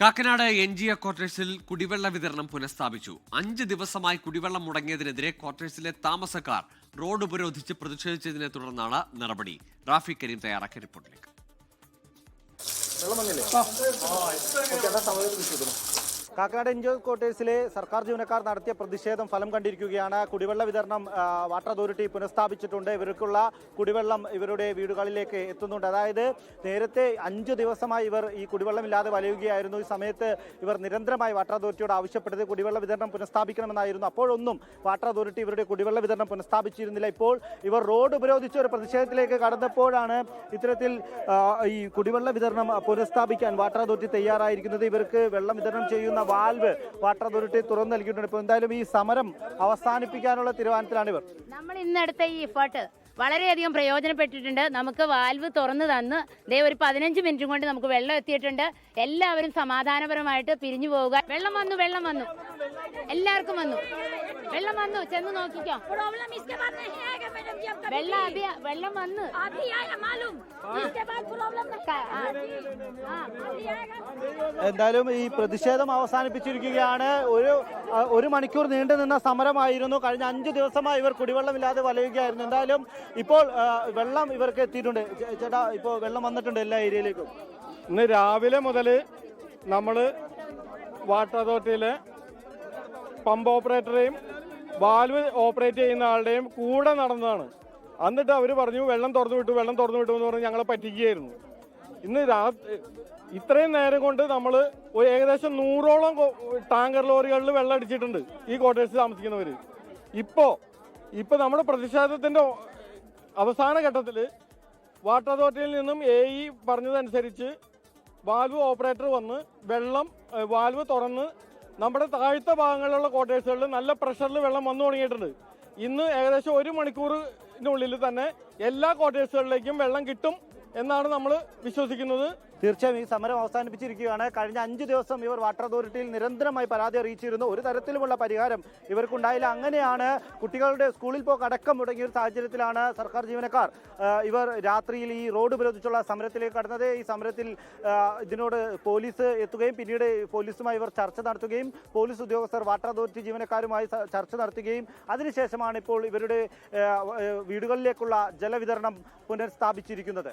Kakkanad N G A ക്വാർട്ടേഴ്സിൽ കുടിവെള്ള വിതരണം പുനഃസ്ഥാപിച്ചു. അഞ്ച് ദിവസമായി കുടിവെള്ളം മുടങ്ങിയതിനെതിരെ ക്വാർട്ടേഴ്സിലെ താമസക്കാർ റോഡ് ഉപരോധിച്ച് പ്രതിഷേധിച്ചതിനെ തുടർന്നാണ് നടപടി. റാഫി കരീം തയ്യാറാക്കിയ റിപ്പോർട്ടിലേക്ക്. കാക്കനാട് എൻജിഒ ക്വാർട്ടേഴ്സിലെ സർക്കാർ ജീവനക്കാർ നടത്തിയ പ്രതിഷേധം ഫലം കണ്ടിരിക്കുകയാണ്. കുടിവെള്ള വിതരണം വാട്ടർ അതോറിറ്റി പുനഃസ്ഥാപിച്ചിട്ടുണ്ട്. ഇവർക്കുള്ള കുടിവെള്ളം ഇവരുടെ വീടുകളിലേക്ക് എത്തുന്നുണ്ട്. അതായത് നേരത്തെ അഞ്ച് ദിവസമായി ഇവർ ഈ കുടിവെള്ളമില്ലാതെ വലയുകയായിരുന്നു. ഈ സമയത്ത് ഇവർ നിരന്തരമായി വാട്ടർ അതോറിറ്റിയോട് ആവശ്യപ്പെട്ടത് കുടിവെള്ള വിതരണം പുനഃസ്ഥാപിക്കണമെന്നായിരുന്നു. അപ്പോഴൊന്നും വാട്ടർ അതോറിറ്റി ഇവരുടെ കുടിവെള്ള വിതരണം പുനഃസ്ഥാപിച്ചിരുന്നില്ല. ഇപ്പോൾ ഇവർ റോഡ് ഉപരോധിച്ച ഒരു പ്രതിഷേധത്തിലേക്ക് കടന്നപ്പോഴാണ് ഇത്തരത്തിൽ ഈ കുടിവെള്ള വിതരണം പുനഃസ്ഥാപിക്കാൻ വാട്ടർ അതോറിറ്റി തയ്യാറായിരിക്കുന്നത്. ഇവർക്ക് വെള്ളം വിതരണം ചെയ്യുന്ന വാൽവ് വാട്ടർ അതോറിറ്റി തുറന്നു നൽകിയിട്ടുണ്ട്. ഇപ്പോൾ എന്തായാലും ഈ സമരം അവസാനിപ്പിക്കാനുള്ള തീരുമാനത്തിലാണ് ഇവർ നമ്മൾ ഇന്നെടുത്ത ഈ എഫേർട്ട് വളരെയധികം പ്രയോജനപ്പെട്ടിട്ടുണ്ട്. നമുക്ക് വാൽവ് തുറന്നു തന്ന് ദേ ഒരു പതിനഞ്ച് മിനിറ്റ് കൊണ്ട് നമുക്ക് വെള്ളം എത്തിയിട്ടുണ്ട്. എല്ലാവരും സമാധാനപരമായിട്ട് പിരിഞ്ഞു പോവുക. വെള്ളം വന്നു വെള്ളം വന്നു. എല്ലാവർക്കും വന്നു. വെള്ളം വന്നു ചെന്ന് നോക്കിക്കോ. വെള്ളം അഭി വെള്ളം വന്ന്. എന്തായാലും ഈ പ്രതിഷേധം അവസാനിപ്പിച്ചിരിക്കുകയാണ്. ഒരു ഒരു മണിക്കൂർ നീണ്ടു നിന്ന സമരമായിരുന്നു. കഴിഞ്ഞ അഞ്ചു ദിവസമായി ഇവർ കുടിവെള്ളമില്ലാതെ വലയുകയായിരുന്നു. എന്തായാലും ഇപ്പോൾ വെള്ളം ഇവർക്ക് എത്തിയിട്ടുണ്ട്. ചേട്ടാ ഇപ്പോൾ വെള്ളം വന്നിട്ടുണ്ട് എല്ലാ ഏരിയയിലേക്കും. ഇന്ന് രാവിലെ മുതൽ നമ്മൾ വാട്ടർ അതോറിറ്റിയിലെ പമ്പ് ഓപ്പറേറ്ററെയും വാൽവ് ഓപ്പറേറ്റ് ചെയ്യുന്ന ആളുടെയും കൂടെ നടന്നതാണ്. എന്നിട്ട് അവർ പറഞ്ഞു വെള്ളം തുറന്നു വിട്ടു വെള്ളം തുറന്നു വിട്ടു എന്ന് പറഞ്ഞ് ഞങ്ങളെ പറ്റിക്കുകയായിരുന്നു. ഇന്ന് രാത്രി ഇത്രയും നേരം കൊണ്ട് നമ്മൾ ഏകദേശം നൂറോളം ടാങ്കർ ലോറികളിൽ വെള്ളം അടിച്ചിട്ടുണ്ട് ഈ ക്വാർട്ടേഴ്സിൽ താമസിക്കുന്നവർ ഇപ്പോൾ ഇപ്പോൾ നമ്മുടെ പ്രതിഷേധത്തിന്റെ അവസാന ഘട്ടത്തിൽ വാട്ടർ അതോറിറ്റിയിൽ നിന്നും എ ഇ പറഞ്ഞതനുസരിച്ച് വാൽവ് ഓപ്പറേറ്റർ വന്ന് വെള്ളം വാൽവ് തുറന്ന് നമ്മുടെ താഴ്ത്ത ഭാഗങ്ങളിലുള്ള ക്വാർട്ടേഴ്സുകളിൽ നല്ല പ്രഷറിൽ വെള്ളം വന്നു തുടങ്ങിയിട്ടുണ്ട്. ഇന്ന് ഏകദേശം ഒരു മണിക്കൂറിനുള്ളിൽ തന്നെ എല്ലാ ക്വാർട്ടേഴ്സുകളിലേക്കും വെള്ളം കിട്ടും എന്നാണ് നമ്മൾ വിശ്വസിക്കുന്നത്. തീർച്ചയായും ഈ സമരം അവസാനിപ്പിച്ചിരിക്കുകയാണ്. കഴിഞ്ഞ അഞ്ച് ദിവസം ഇവർ വാട്ടർ അതോറിറ്റിയിൽ നിരന്തരമായി പരാതി അറിയിച്ചിരുന്നു. ഒരു തരത്തിലുമുള്ള പരിഹാരം ഇവർക്കുണ്ടായില്ല. അങ്ങനെയാണ് കുട്ടികളുടെ സ്കൂളിൽ പോക്ക് അടക്കം മുടങ്ങിയ ഒരു സാഹചര്യത്തിലാണ് സർക്കാർ ജീവനക്കാർ. ഇവർ രാത്രിയിൽ ഈ റോഡ് വിരോധിച്ചുള്ള സമരത്തിലേക്ക് കടന്നത്. ഈ സമരത്തിൽ ഇതിനോട് പോലീസ് എത്തുകയും പിന്നീട് പോലീസുമായി ഇവർ ചർച്ച നടത്തുകയും പോലീസ് ഉദ്യോഗസ്ഥർ വാട്ടർ അതോറിറ്റി ജീവനക്കാരുമായി ചർച്ച നടത്തുകയും അതിനുശേഷമാണ് ഇപ്പോൾ ഇവരുടെ വീടുകളിലേക്കുള്ള ജലവിതരണം പുനഃസ്ഥാപിച്ചിരിക്കുന്നത്.